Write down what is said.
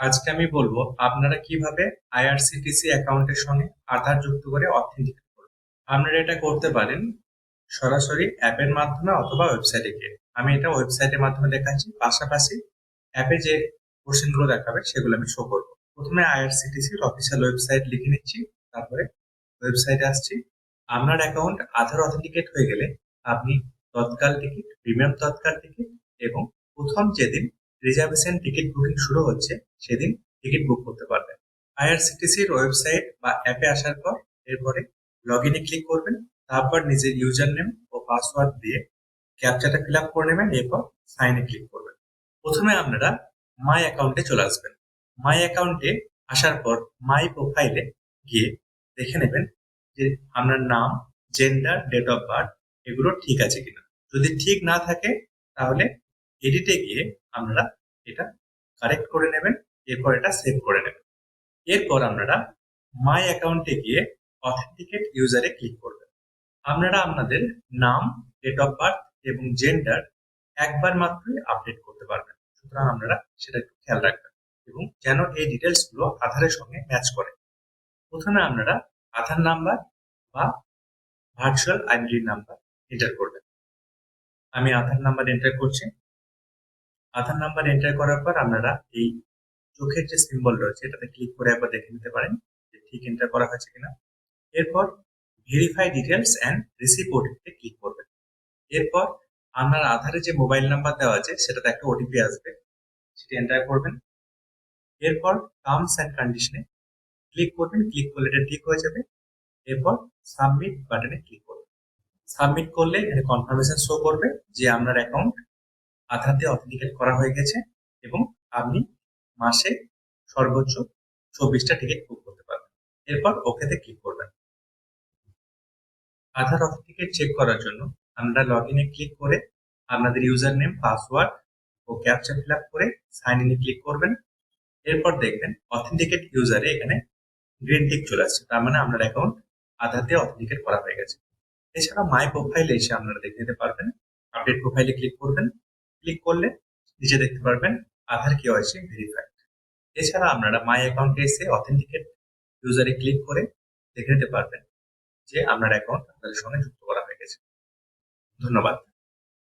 আজকে আমি বলব, আপনারা কীভাবে আইআরসিটিসি অ্যাকাউন্টের সঙ্গে আধার যুক্ত করে অথেন্টিকেট করবেন। আপনারা এটা করতে পারেন সরাসরি অ্যাপের মাধ্যমে অথবা ওয়েবসাইটে গিয়ে। আমি এটা ওয়েবসাইটের মাধ্যমে দেখাচ্ছি, পাশাপাশি অ্যাপে যে কোশ্চেনগুলো দেখাবে সেগুলো আমি শো করব। প্রথমে আইআরসিটিসির অফিসিয়াল ওয়েবসাইট লিখে নিচ্ছি, তারপরে ওয়েবসাইটে আসছি। আপনার অ্যাকাউন্ট আধার অথেন্টিকেট হয়ে গেলে আপনি Tatkal ticket premium Tatkal ticket এবং প্রথম যেদিন রিজার্ভেশন টিকিট বুকিং শুরু হচ্ছে, সেদিন টিকিট বুক করতে পারবেন। আইআরসিটিসির ওয়েবসাইট বা অ্যাপে আসার পর এরপরে লগ ইনে ক্লিক করবেন, তারপর নিজের ইউজার নেম ও পাসওয়ার্ড দিয়ে ক্যাপচাটা ফিল আপ করে নেবেন, এরপর সাইনে ক্লিক করবেন। প্রথমে আপনারা মাই অ্যাকাউন্টে চলে আসবেন। মাই অ্যাকাউন্টে আসার পর মাই প্রোফাইলে গিয়ে দেখে নেবেন যে আপনার নাম জেন্ডার ডেট অফ বার্থ এগুলো ঠিক আছে কিনা। যদি ঠিক না থাকে, তাহলে এডিটে গিয়ে আপনারা এটা কারেক্ট করে নেবেন, এরপর এটা সেভ করে নেবেন। এরপর আপনারা মাই অ্যাকাউন্টে গিয়ে অথেন্টিকেট ইউজারে ক্লিক করবেন। আপনারা আপনাদের নাম ডেট অফ বার্থ এবং জেন্ডার একবার মাত্রই আপডেট করতে পারবেন। সুতরাং আপনারা সেটা একটু খেয়াল রাখবেন এবং যেন এই ডিটেলসগুলো আধারের সঙ্গে ম্যাচ করে। প্রথমে আপনারা আধার নাম্বার বা ভার্চুয়াল আইডেন্টি নাম্বার এন্টার করবেন। আমি আধার নাম্বার এন্টার করছি। আধার নাম্বার এন্টার করার পর আপনারা এই চোখের যে সিম্বল রয়েছে এটাতে ক্লিক করে একবার দেখে নিতে পারেন যে ঠিক এন্টার করা হয়েছে কিনা। এরপর ভেরিফাই ডিটেলস অ্যান্ড রিসিভ ওটিপিতে ক্লিক করবেন। এরপর আপনার আধারে যে মোবাইল নাম্বার দেওয়া আছে, সেটাতে একটা ওটিপি আসবে। সেটি এন্টার করবেন। এরপর টার্মস অ্যান্ড কন্ডিশনে ক্লিক করবেন। ক্লিক করলে এটা ঠিক হয়ে যাবে। এরপর সাবমিট বাটনে ক্লিক করবেন। সাবমিট করলে এখানে কনফার্মেশন শো করবে যে আপনার অ্যাকাউন্ট দিয়ে অথেন্টিকেট করা হয়ে গেছে এবং আপনি মাসে সর্বোচ্চ চব্বিশটা টিকিট বুক করতে পারবেন। এরপর ওকেতে ক্লিক করবেন। আধার অথেন্টিকেট চেক করার জন্য আমরা লগ ইনে ক্লিক করে আপনাদের ইউজার নেম পাসওয়ার্ড ও ক্যাপচা ফিল আপ করে সাইন ইনে ক্লিক করবেন। এরপর দেখবেন অথেন্টিকেট ইউজারে এখানে গ্রিন টিক চলে আসছে। তার মানে আপনার অ্যাকাউন্ট আধার দিয়ে অথেন্টিকেট করা হয়ে গেছে। এছাড়া মাই প্রোফাইলে এসে আপনারা দেখে নিতে পারবেন। আপডেট প্রোফাইলে ক্লিক করবেন। ক্লিক করলে নিচে দেখতে পারবেন আধার কেওয়াইসি ভেরিফাইড এছাড়া আপনারা মাই অ্যাকাউন্টে এসে অথেন্টিকেট ইউজারে ক্লিক করে দেখে নিতে পারবেন যে আপনার অ্যাকাউন্ট আপনাদের সঙ্গে যুক্ত করা হয়ে গেছে। ধন্যবাদ।